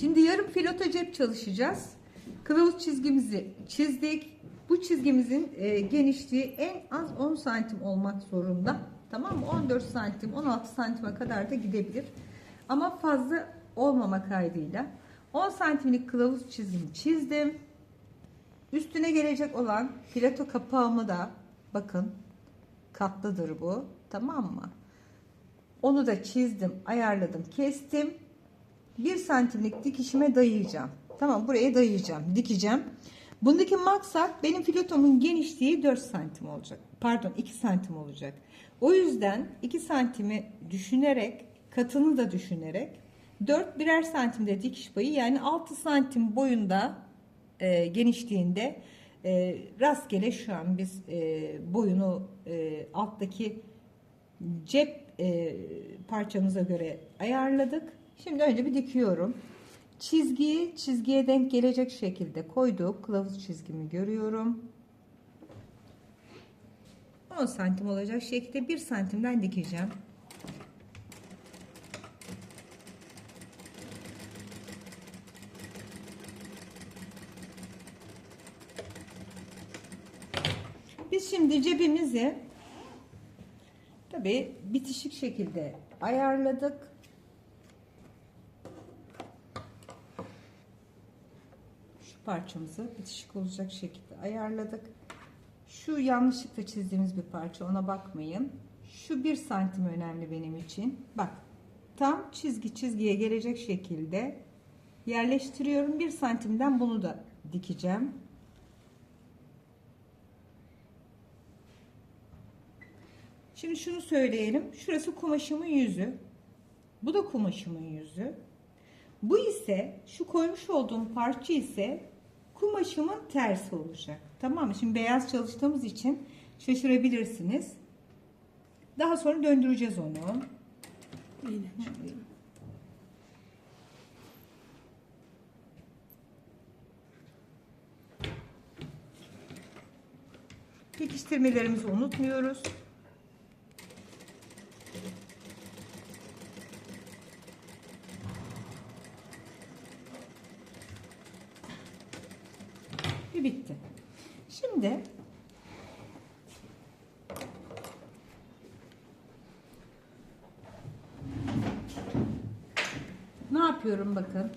Şimdi yarım filoto cep çalışacağız. Kılavuz çizgimizi çizdik. Bu çizgimizin e, genişliği en az 10 santim olmak zorunda. Tamam mı? 14 santim, 16 santime kadar da gidebilir. Ama fazla olmama kaydıyla 10 santimlik kılavuz çizgimi çizdim. Üstüne gelecek olan fileto kapağımı da bakın katlıdır bu. Tamam mı? Onu da çizdim, ayarladım, kestim. 1 santimlik dikişime dayayacağım. Tamam buraya dayayacağım, dikeceğim. Bundaki maksat benim filotomun genişliği 4 santim olacak. Pardon 2 santim olacak. O yüzden 2 santimi düşünerek, katını da düşünerek 4 birer santimde dikiş payı yani 6 santim boyunda e, genişliğinde e, rastgele şu an biz e, boyunu e, alttaki cep e, parçamıza göre ayarladık. Şimdi önce bir dikiyorum. Çizgiyi çizgiye denk gelecek şekilde koyduk. Kılavuz çizgimi görüyorum. 10 santim olacak şekilde 1 santimden dikeceğim. Biz şimdi cebimizi tabi bitişik şekilde ayarladık. Şu parçamızı bitişik olacak şekilde ayarladık. Şu yanlışlıkla çizdiğimiz bir parça ona bakmayın. Şu bir santim önemli benim için. Bak tam çizgi çizgiye gelecek şekilde yerleştiriyorum. Bir santimden bunu da dikeceğim. Şimdi şunu söyleyelim. Şurası kumaşımın yüzü. Bu da kumaşımın yüzü. Bu ise şu koymuş olduğum parça ise kumaşımın tersi olacak. Tamam mı? Şimdi beyaz çalıştığımız için şaşırabilirsiniz. Daha sonra döndüreceğiz onu. Yine. Pekiştirmelerimizi unutmuyoruz. Ve bitti. Şimdi ne yapıyorum bakın.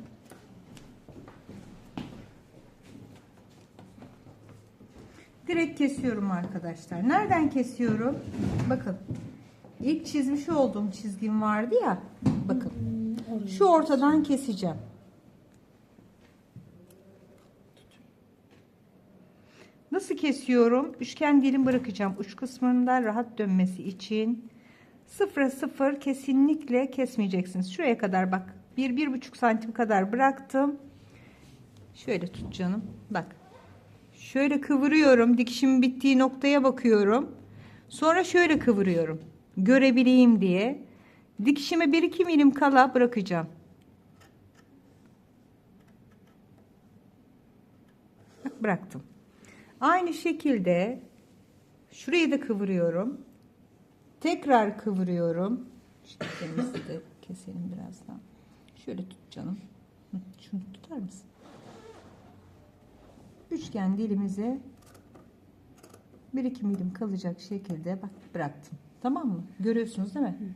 Direkt kesiyorum arkadaşlar. Nereden kesiyorum? Bakın. İlk çizmiş olduğum çizgim vardı ya. Bakın. Şu ortadan keseceğim. Nasıl kesiyorum? Üçgen dilim bırakacağım. Uç kısmında rahat dönmesi için. Sıfıra sıfır kesinlikle kesmeyeceksiniz. Şuraya kadar bak. Bir, bir buçuk santim kadar bıraktım. Şöyle tut canım. Bak. Şöyle kıvırıyorum. Dikişimin bittiği noktaya bakıyorum. Sonra şöyle kıvırıyorum. Görebileyim diye. Dikişime 1-2 milim kala bırakacağım. Bak bıraktım. Aynı şekilde şurayı da kıvırıyorum. Tekrar kıvırıyorum. Elimizi de keselim birazdan. Şöyle tut canım. Şunu tutar mısın? Üçgen dilimize 1-2 milim kalacak şekilde bak bıraktım. Tamam mı? Görüyorsunuz değil mi?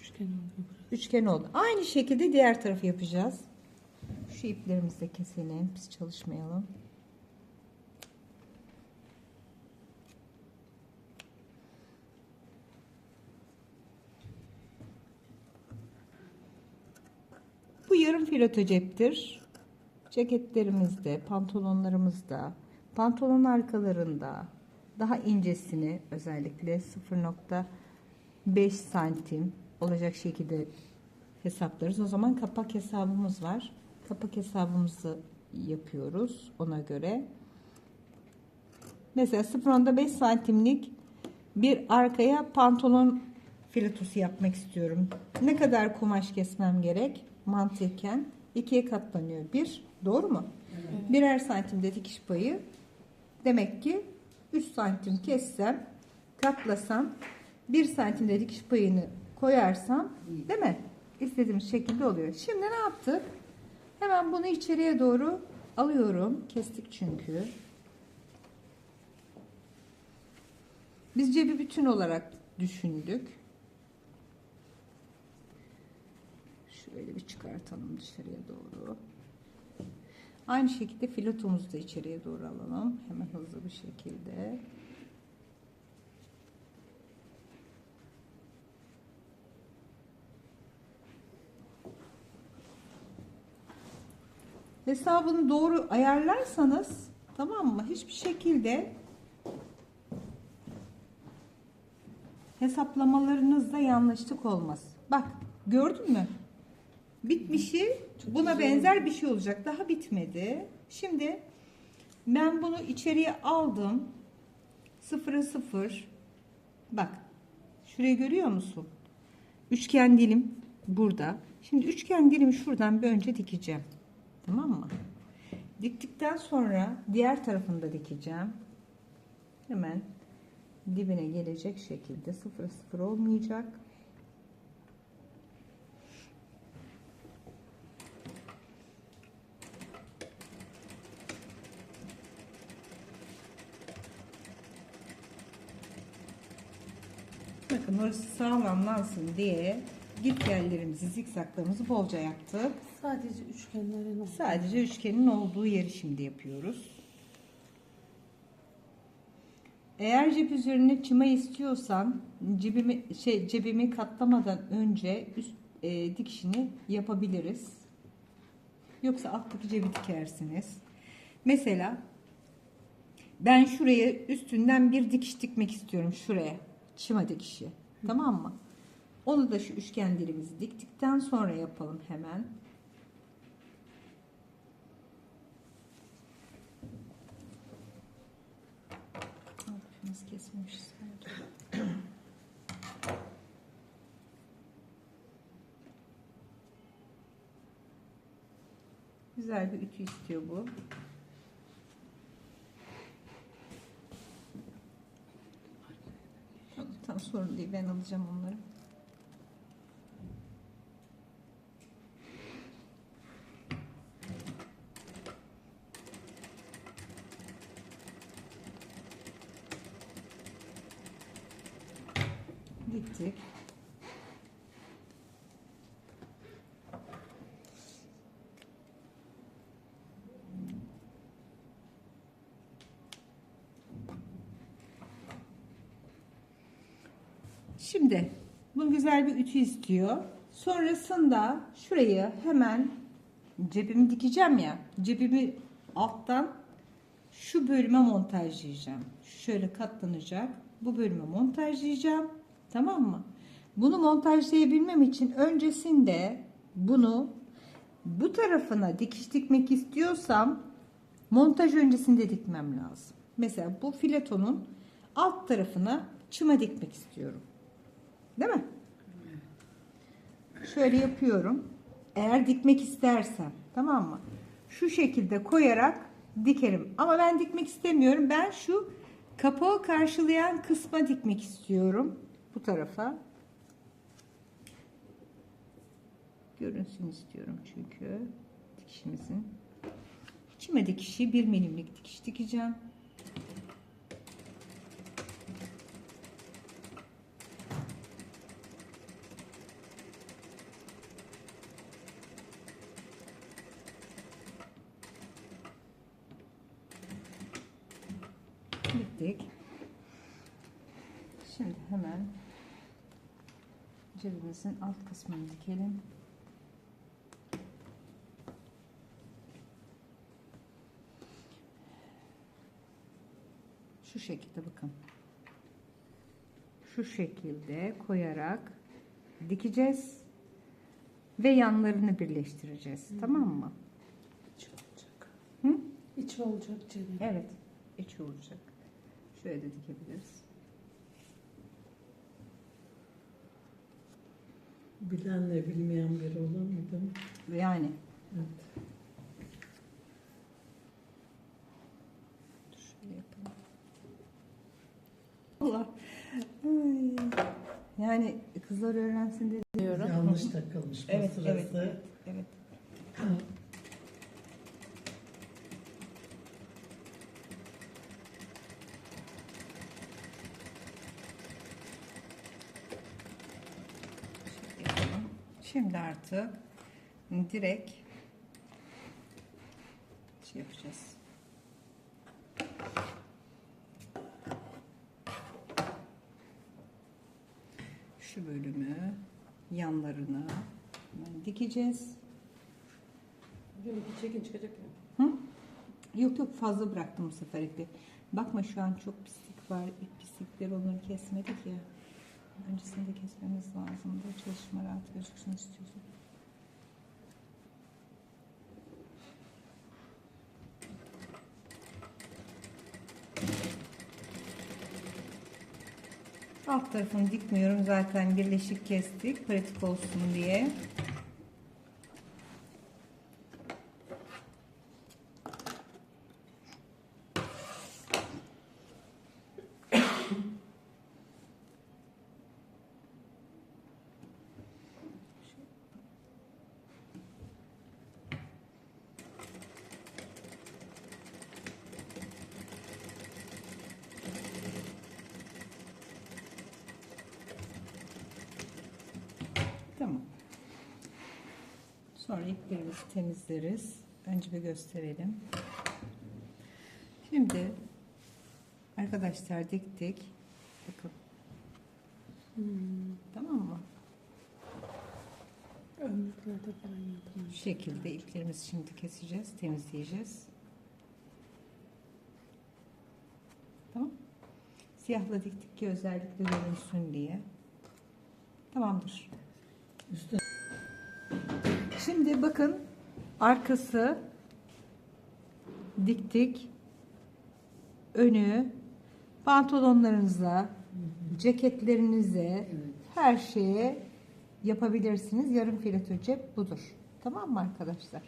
Üçgen burası. Üçgen oldu. Aynı şekilde diğer tarafı yapacağız. Şu iplerimizi de keselim. Biz çalışmayalım. Bu yarım filoto ceptir. Ceketlerimizde, pantolonlarımızda, pantolon arkalarında daha incesini özellikle 0.5 santim olacak şekilde hesaplarız. O zaman kapak hesabımız var. Kapak hesabımızı yapıyoruz ona göre. Mesela 0.5 santimlik bir arkaya pantolon filatosu yapmak istiyorum. Ne kadar kumaş kesmem gerek? Mantıken ikiye katlanıyor. Bir, doğru mu? Birer santimde dikiş payı. Demek ki 3 santim kessem, katlasam, 1 santimde dikiş payını koyarsam, değil mi? İstediğimiz şekilde oluyor. Şimdi ne yaptık? Hemen bunu içeriye doğru alıyorum. Kestik çünkü. Biz cebi bütün olarak düşündük. Şöyle bir çıkartalım dışarıya doğru. Aynı şekilde filotomuzu da içeriye doğru alalım. Hemen hızlı bir şekilde. Hesabını doğru ayarlarsanız tamam mı? Hiçbir şekilde hesaplamalarınızda yanlışlık olmaz. Bak gördün mü? Bitmişi buna benzer bir şey olacak. Daha bitmedi. Şimdi ben bunu içeriye aldım. Sıfıra sıfır. Bak. Şurayı görüyor musun? Üçgen dilim burada. Şimdi üçgen dilimi şuradan bir önce dikeceğim. Tamam mı? Diktikten sonra diğer tarafını da dikeceğim. Hemen dibine gelecek şekilde sıfır sıfır olmayacak. Orası sağlamlansın diye git yerlerimizi zikzaklarımızı bolca yaptık. Sadece üçgenlerin oldu. Sadece üçgenin olduğu yeri şimdi yapıyoruz. Eğer cep üzerine çima istiyorsan cebimi şey cebimi katlamadan önce üst e, dikişini yapabiliriz. Yoksa alttaki cebi dikersiniz. Mesela ben şuraya üstünden bir dikiş dikmek istiyorum şuraya. Çima dikişi. Tamam mı? Onu da şu üçgen dilimizi diktikten sonra yapalım hemen. Altımız kesmemişiz. Güzel bir ütü istiyor bu. Tamam, tamam sorun değil ben alacağım onları. Diktik. Şimdi bu güzel bir ütü istiyor. Sonrasında şurayı hemen cebimi dikeceğim ya. Cebimi alttan şu bölüme montajlayacağım. Şöyle katlanacak. Bu bölüme montajlayacağım. Tamam mı? Bunu montajlayabilmem için öncesinde bunu bu tarafına dikiş dikmek istiyorsam montaj öncesinde dikmem lazım. Mesela bu filetonun alt tarafına çıma dikmek istiyorum. Değil mi? Şöyle yapıyorum. Eğer dikmek istersem tamam mı? Şu şekilde koyarak dikerim. Ama ben dikmek istemiyorum. Ben şu kapağı karşılayan kısma dikmek istiyorum. Bu tarafa. Görünsün istiyorum çünkü dikişimizin. Çime dikişi bir milimlik dikiş dikeceğim. Bittik. Şimdi hemen cebimizin alt kısmını dikelim. Şu şekilde bakın. Şu şekilde koyarak dikeceğiz ve yanlarını birleştireceğiz. Tamam mı? İç olacak. Hı? İç olacak cebi. Evet. İç olacak. Şöyle de dikebiliriz. Bilenle bilmeyen biri mi? Yani Evet. Şöyle yapalım. Allah. Ay. Yani kızlar öğrensin diye diyorum. Yanlış takılmış Evet, evet, evet, evet. Şimdi artık direkt şey yapacağız. Şu bölümü yanlarını hemen dikeceğiz. Bir çekin çıkacak ya. Hı? Yok yok fazla bıraktım bu sefer ipi. Bakma şu an çok pislik var. İp pislikleri onları kesmedik ya. Öncesinde kesmemiz lazımdı. Çalışma rahat gözüksün istiyorsun. Alt tarafını dikmiyorum zaten birleşik kestik pratik olsun diye. Tamam. Sonra iplerimizi temizleriz. Önce bir gösterelim. Şimdi arkadaşlar diktik. Bakın. Tamam mı? Ömürlerde falan yapılmış. Bu şekilde iplerimizi şimdi keseceğiz, temizleyeceğiz. Tamam. Siyahla diktik ki özellikle görünsün diye. Tamamdır. Üstü Şimdi bakın arkası diktik. Önü pantolonlarınıza, ceketlerinize, evet. her şeye yapabilirsiniz. Yarım fileto cep budur. Tamam mı arkadaşlar?